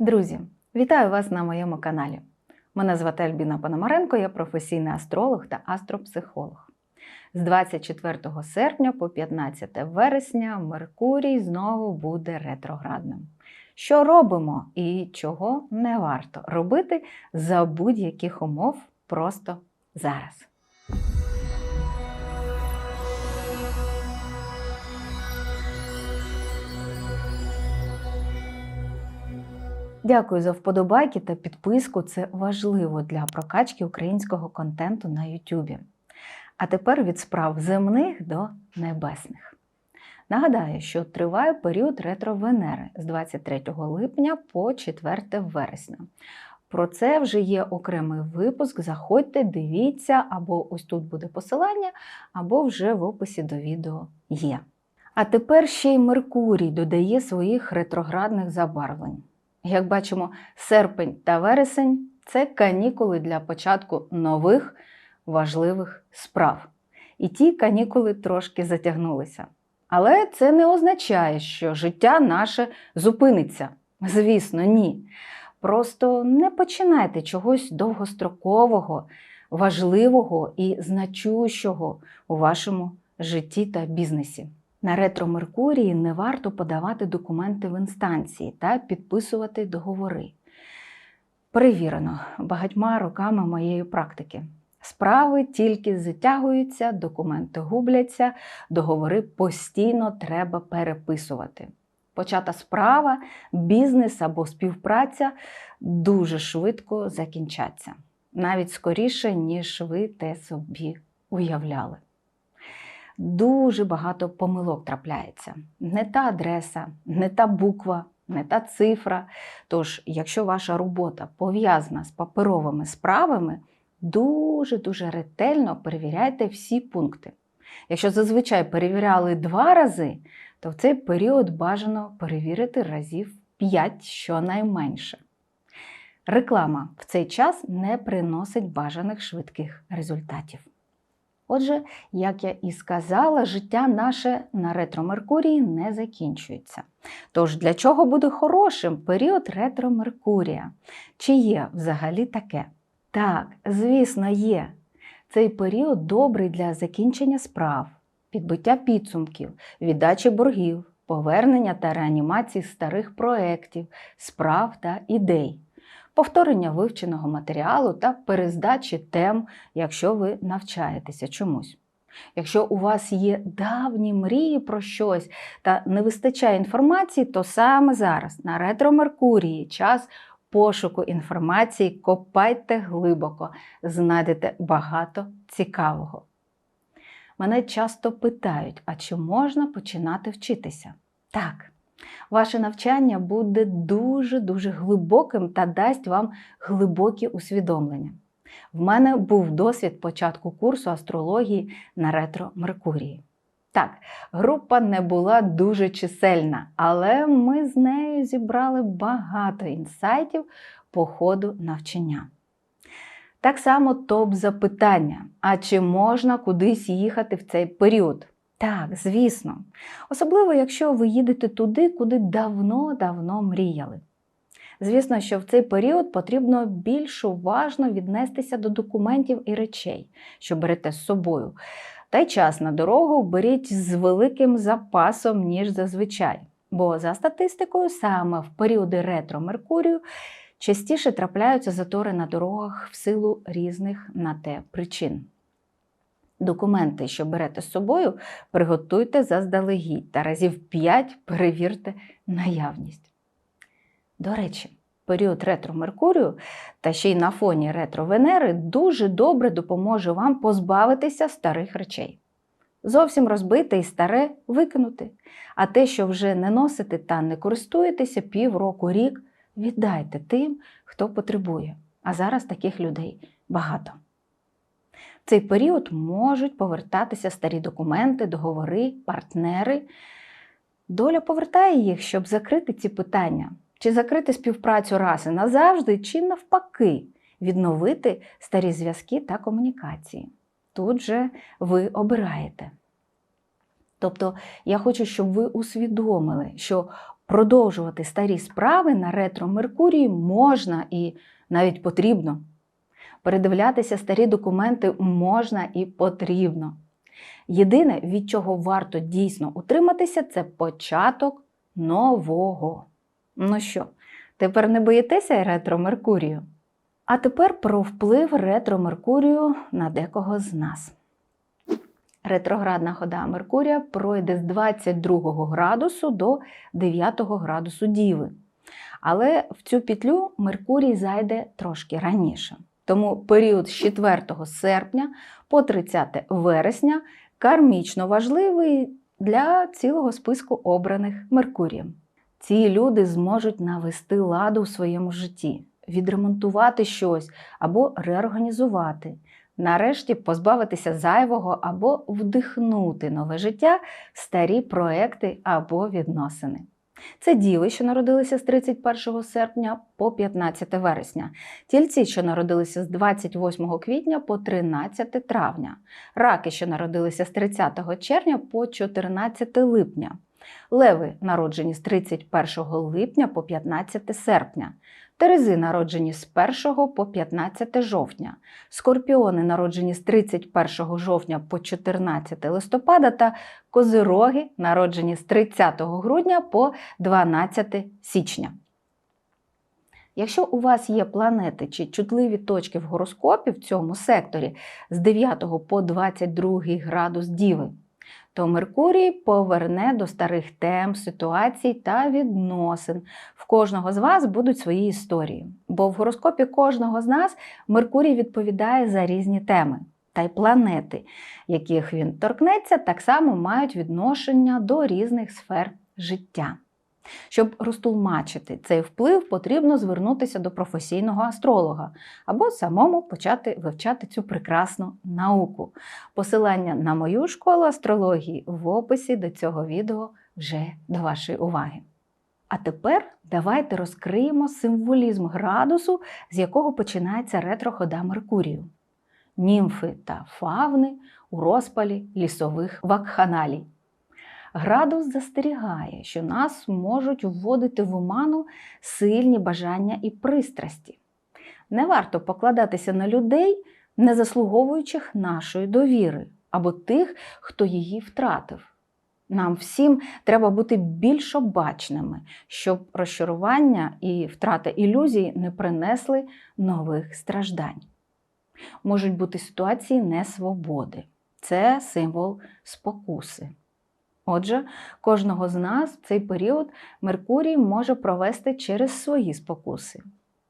Друзі, вітаю вас на моєму каналі. Мене звати Альбіна Пономаренко, я професійний астролог та астропсихолог. З 24 серпня по 15 вересня Меркурій знову буде ретроградним. Що робимо і чого не варто робити за будь-яких умов просто зараз. Дякую за вподобайки та підписку. Це важливо для прокачки українського контенту на YouTube. А тепер від справ земних до небесних. Нагадаю, що триває період ретро-Венери з 23 липня по 4 вересня. Про це вже є окремий випуск. Заходьте, дивіться, або ось тут буде посилання, або вже в описі до відео є. А тепер ще й Меркурій додає своїх ретроградних забарвлень. Як бачимо, серпень та вересень це канікули для початку нових важливих справ. І ті канікули трошки затягнулися. Але це не означає, що життя наше зупиниться. Звісно, ні. Просто не починайте чогось довгострокового, важливого і значущого у вашому житті та бізнесі. На ретро Меркурії не варто подавати документи в інстанції та підписувати договори. Перевірено багатьма роками моєї практики. Справи тільки затягуються, документи губляться, договори постійно треба переписувати. Почата справа, бізнес або співпраця дуже швидко закінчаться, навіть скоріше, ніж ви те собі уявляли дуже багато помилок трапляється. Не та адреса, не та буква, не та цифра. Тож, якщо ваша робота пов'язана з паперовими справами, дуже-дуже ретельно перевіряйте всі пункти. Якщо зазвичай перевіряли два рази, то в цей період бажано перевірити разів 5 щонайменше. Реклама в цей час не приносить бажаних швидких результатів. Отже, як я і сказала, життя наше на ретро Меркурії не закінчується. Тож для чого буде хорошим період ретро Меркурія? Чи є взагалі таке? Так, звісно, є. Цей період добрий для закінчення справ, підбиття підсумків, віддачі боргів, повернення та реанімації старих проєктів, справ та ідей повторення вивченого матеріалу та перездачі тем, якщо ви навчаєтеся чомусь. Якщо у вас є давні мрії про щось та не вистачає інформації, то саме зараз на ретро Меркурії час пошуку інформації копайте глибоко, знайдете багато цікавого. Мене часто питають, а чи можна починати вчитися? Так, Ваше навчання буде дуже-дуже глибоким та дасть вам глибокі усвідомлення. В мене був досвід початку курсу астрології на ретро Меркурії. Так, група не була дуже чисельна, але ми з нею зібрали багато інсайтів по ходу навчання. Так само топ запитання: а чи можна кудись їхати в цей період? Так, звісно. Особливо, якщо ви їдете туди, куди давно-давно мріяли. Звісно, що в цей період потрібно більш уважно віднестися до документів і речей, що берете з собою. Та й час на дорогу беріть з великим запасом, ніж зазвичай. Бо за статистикою, саме в періоди ретро Меркурію частіше трапляються затори на дорогах в силу різних на те причин. Документи, що берете з собою, приготуйте заздалегідь та разів 5 перевірте наявність. До речі, період ретро Меркурію та ще й на фоні ретро Венери дуже добре допоможе вам позбавитися старих речей. Зовсім розбите і старе викинути. А те, що вже не носите та не користуєтеся півроку рік, віддайте тим, хто потребує. А зараз таких людей багато цей період можуть повертатися старі документи, договори, партнери. Доля повертає їх, щоб закрити ці питання, чи закрити співпрацю раз і назавжди, чи навпаки, відновити старі зв'язки та комунікації. Тут же ви обираєте. Тобто я хочу, щоб ви усвідомили, що Продовжувати старі справи на ретро Меркурії можна і навіть потрібно. Передивлятися старі документи можна і потрібно. Єдине, від чого варто дійсно утриматися, це початок нового. Ну що, тепер не боїтеся ретро Меркурію? А тепер про вплив ретро Меркурію на декого з нас. Ретроградна хода Меркурія пройде з 22 градусу до 9 градусу Діви. Але в цю петлю Меркурій зайде трошки раніше. Тому період з 4 серпня по 30 вересня кармічно важливий для цілого списку обраних Меркурієм. Ці люди зможуть навести ладу в своєму житті, відремонтувати щось або реорганізувати, нарешті позбавитися зайвого або вдихнути нове життя в старі проекти або відносини. Це діви, що народилися з 31 серпня по 15 вересня, тільці, що народилися з 28 квітня по 13 травня, раки, що народилися з 30 червня по 14 липня, леви, народжені з 31 липня по 15 серпня, Терези народжені з 1 по 15 жовтня, скорпіони народжені з 31 жовтня по 14 листопада та козироги народжені з 30 грудня по 12 січня. Якщо у вас є планети чи чутливі точки в гороскопі в цьому секторі з 9 по 22 градус Діви, то Меркурій поверне до старих тем, ситуацій та відносин. В кожного з вас будуть свої історії. Бо в гороскопі кожного з нас Меркурій відповідає за різні теми. Та й планети, яких він торкнеться, так само мають відношення до різних сфер життя. Щоб розтулмачити цей вплив, потрібно звернутися до професійного астролога або самому почати вивчати цю прекрасну науку. Посилання на мою школу астрології в описі до цього відео вже до вашої уваги. А тепер давайте розкриємо символізм градусу, з якого починається ретрохода Меркурію. Німфи та фавни у розпалі лісових вакханалій. Градус застерігає, що нас можуть вводити в оману сильні бажання і пристрасті. Не варто покладатися на людей, не заслуговуючих нашої довіри, або тих, хто її втратив. Нам всім треба бути більш обачними, щоб розчарування і втрата ілюзій не принесли нових страждань. Можуть бути ситуації несвободи. Це символ спокуси. Отже, кожного з нас в цей період Меркурій може провести через свої спокуси.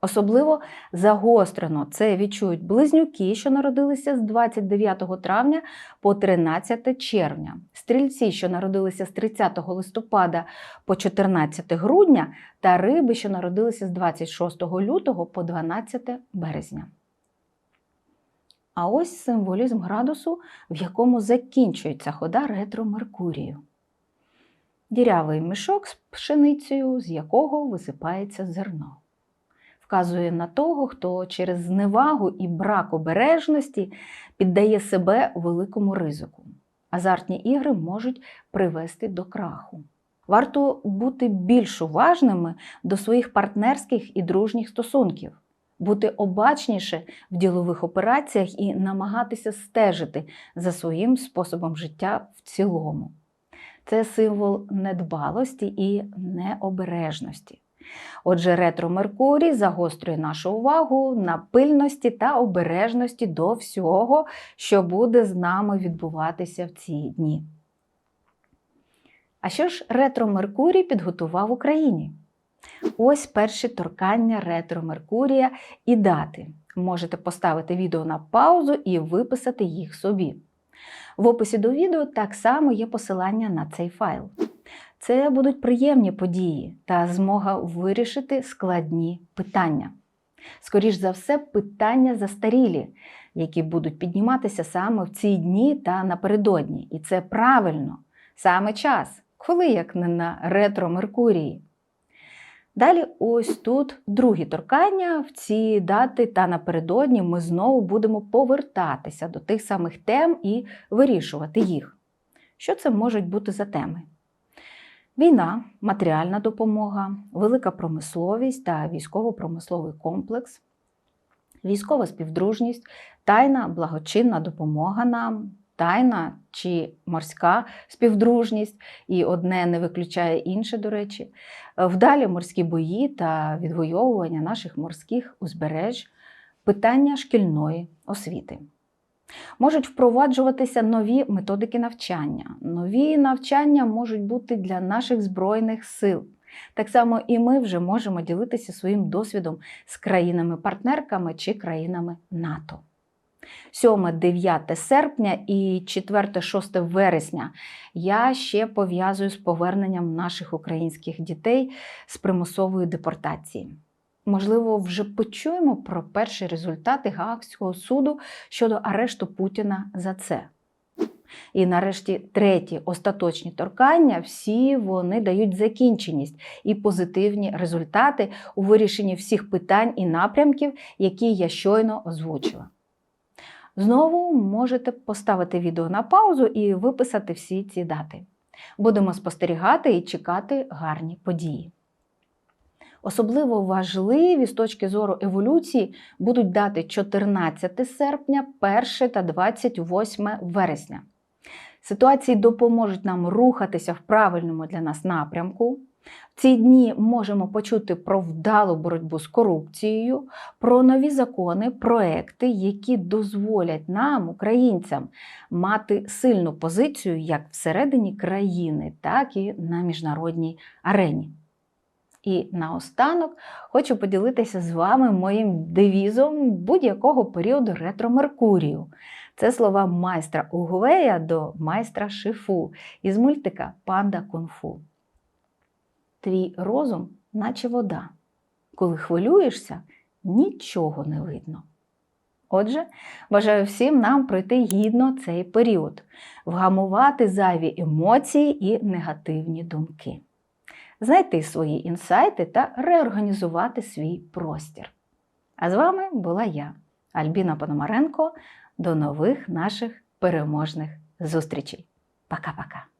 Особливо загострено це відчують близнюки, що народилися з 29 травня по 13 червня, стрільці, що народилися з 30 листопада по 14 грудня, та риби, що народилися з 26 лютого по 12 березня. А ось символізм градусу, в якому закінчується хода ретро Меркурію. Дірявий мішок з пшеницею, з якого висипається зерно. Вказує на того, хто через зневагу і брак обережності піддає себе великому ризику. Азартні ігри можуть привести до краху. Варто бути більш уважними до своїх партнерських і дружніх стосунків бути обачніше в ділових операціях і намагатися стежити за своїм способом життя в цілому. Це символ недбалості і необережності. Отже, ретро Меркурій загострює нашу увагу на пильності та обережності до всього, що буде з нами відбуватися в ці дні. А що ж ретро Меркурій підготував Україні? Ось перші торкання ретро Меркурія і дати. Можете поставити відео на паузу і виписати їх собі. В описі до відео так само є посилання на цей файл. Це будуть приємні події та змога вирішити складні питання. Скоріш за все, питання застарілі, які будуть підніматися саме в ці дні та напередодні. І це правильно, саме час, коли як не на ретро Меркурії. Далі, ось тут другі торкання в ці дати та напередодні ми знову будемо повертатися до тих самих тем і вирішувати їх. Що це можуть бути за теми? Війна, матеріальна допомога, велика промисловість та військово-промисловий комплекс, військова співдружність, тайна благочинна допомога нам, тайна чи морська співдружність, і одне не виключає інше, до речі, вдалі морські бої та відвоювання наших морських узбереж, питання шкільної освіти. Можуть впроваджуватися нові методики навчання. Нові навчання можуть бути для наших збройних сил. Так само і ми вже можемо ділитися своїм досвідом з країнами-партнерками чи країнами НАТО. 7-9 серпня і 4-6 вересня я ще пов'язую з поверненням наших українських дітей з примусової депортації. Можливо, вже почуємо про перші результати Гаагського суду щодо арешту Путіна за це. І нарешті треті остаточні торкання, всі вони дають закінченість і позитивні результати у вирішенні всіх питань і напрямків, які я щойно озвучила. Знову можете поставити відео на паузу і виписати всі ці дати. Будемо спостерігати і чекати гарні події. Особливо важливі з точки зору еволюції будуть дати 14 серпня, 1 та 28 вересня. Ситуації допоможуть нам рухатися в правильному для нас напрямку. В ці дні можемо почути про вдалу боротьбу з корупцією, про нові закони, проекти, які дозволять нам, українцям, мати сильну позицію як всередині країни, так і на міжнародній арені. І наостанок хочу поділитися з вами моїм девізом будь-якого періоду ретро Меркурію. Це слова майстра Угвея до майстра Шифу із мультика Панда Кунг-фу. Твій розум, наче вода. Коли хвилюєшся, нічого не видно. Отже, бажаю всім нам пройти гідно цей період, вгамувати зайві емоції і негативні думки, знайти свої інсайти та реорганізувати свій простір. А з вами була я, Альбіна Пономаренко. До нових наших переможних зустрічей. Пока-пока!